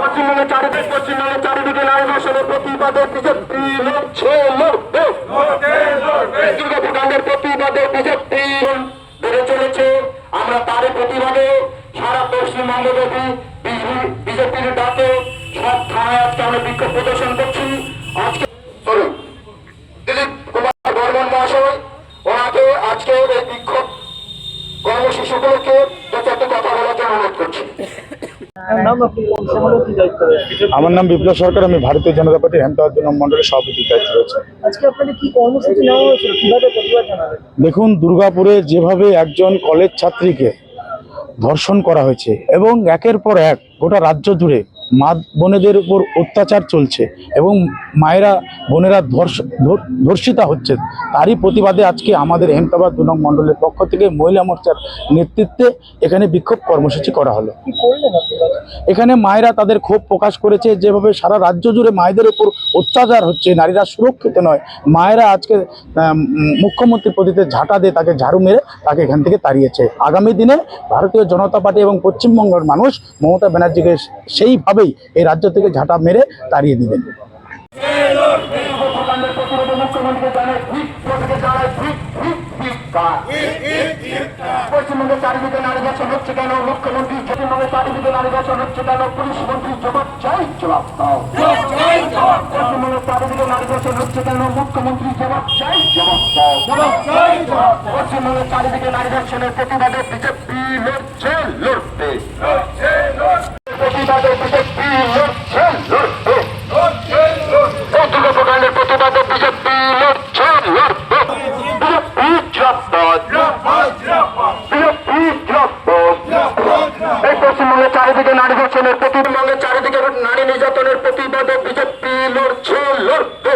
পশ্চিমবঙ্গের চারিদিকে পশ্চিমবঙ্গের চারিদিকে নারী ধর্ষণের প্রতিবাদে বিজেপি লড়ছে লড়বে প্রতিবাদে বিজেপি বেড়ে চলেছে। আমরা তারই প্রতিবাদে সারা পশ্চিমবঙ্গব্যাপী বিজেপির ডাকে সব থানায় আজকে আমরা বিক্ষোভ প্রদর্শন করছি। আজকে দিলীপ কুমার বর্মন মহাশয়, ওনাকে আজকে এই বিক্ষোভ কর্মসূচি উপলক্ষে দু চারটি কথা বলার জন্য অনুরোধ করছি। আমার নাম বিপ্লব সরকার আমি ভারতীয় জনতা পার্টির হেমতাবাদ জনম মন্ডলের সভাপতির দায়িত্ব রয়েছে। দেখুন দুর্গাপুরে যেভাবে একজন কলেজ ছাত্রীকে ধর্ষণ করা হয়েছে এবং একের পর এক গোটা রাজ্য জুড়ে মা বোনেদের উপর অত্যাচার চলছে এবং মায়েরা বোনেরা ধর্ষ- ধর্ষিতা হচ্ছে। তারই প্রতিবাদে আজকে আমাদের হেমতাবাদ দু নম্বর মন্ডলের পক্ষ থেকে মহিলা মোর্চার নেতৃত্বে এখানে বিক্ষোভ কর্মসূচি করা হলো। এখানে মায়েরা তাদের ক্ষোভ প্রকাশ করেছে যেভাবে সারা রাজ্য জুড়ে মায়েদের উপর অত্যাচার হচ্ছে নারীরা সুরক্ষিত নয়। মায়েরা আজকে আম, মুখ্যমন্ত্রীর প্রতিতে ঝাঁটা দিয়ে তাকে ঝাড়ু মেরে তাকে এখান থেকে তাড়িয়েছে। আগামী দিনে ভারতীয় জনতা পার্টি এবং পশ্চিমবঙ্গের মানুষ মমতা ব্যানার্জিকে সেইভাবেই এই রাজ্য থেকে ঝাঁটা মেরে তাড়িয়ে দিবেন। পশ্চিমবঙ্গের চারিদিকে নারী ধর্ষণ হচ্ছে কেন? মুখ্যমন্ত্রী পশ্চিমবঙ্গের চারিদিকে নারী ধর্ষণ হচ্ছে কেন? পুলিশ মন্ত্রী জবাব চাই জবাব দাও। পশ্চিমবঙ্গের চারিদিকে নারী ধর্ষণ হচ্ছে কেন? মুখ্যমন্ত্রী জবাব চাই জবাব দাও। পশ্চিমবঙ্গের চারিদিকে নারী ধর্ষণের প্রতিবাদে বিজেপি চারিদিকে নারী ধর্ষণের প্রতিবঙ্গে চারিদিকে নারী নির্যাতনের প্রতিবাদে বিজেপি লড়ছে লড়বে।